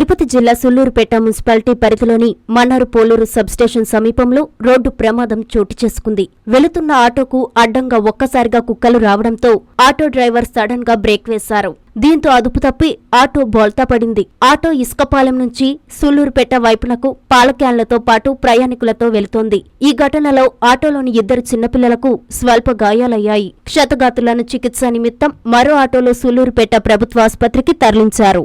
తిరుపతి జిల్లా సుల్లూరుపేట మున్సిపాలిటీ పరిధిలోని మన్నారు పోలూరు సబ్స్టేషన్ సమీపంలో రోడ్డు ప్రమాదం చోటు చేసుకుంది. వెళుతున్న ఆటోకు అడ్డంగా ఒక్కసారిగా కుక్కలు రావడంతో ఆటో డ్రైవర్ సడన్గా బ్రేక్ వేశారు. దీంతో అదుపు తప్పి ఆటో బోల్తా పడింది. ఆటో ఇసుకపాలెం నుంచి సుల్లూరుపేట వైపునకు పాలక్యాన్లతో పాటు ప్రయాణికులతో వెళుతోంది. ఈ ఘటనలో ఆటోలోని ఇద్దరు చిన్నపిల్లలకు స్వల్ప గాయాలయ్యాయి. క్షతగాతులను చికిత్స నిమిత్తం మరో ఆటోలో సుల్లూరుపేట ప్రభుత్వ ఆసుపత్రికి తరలించారు.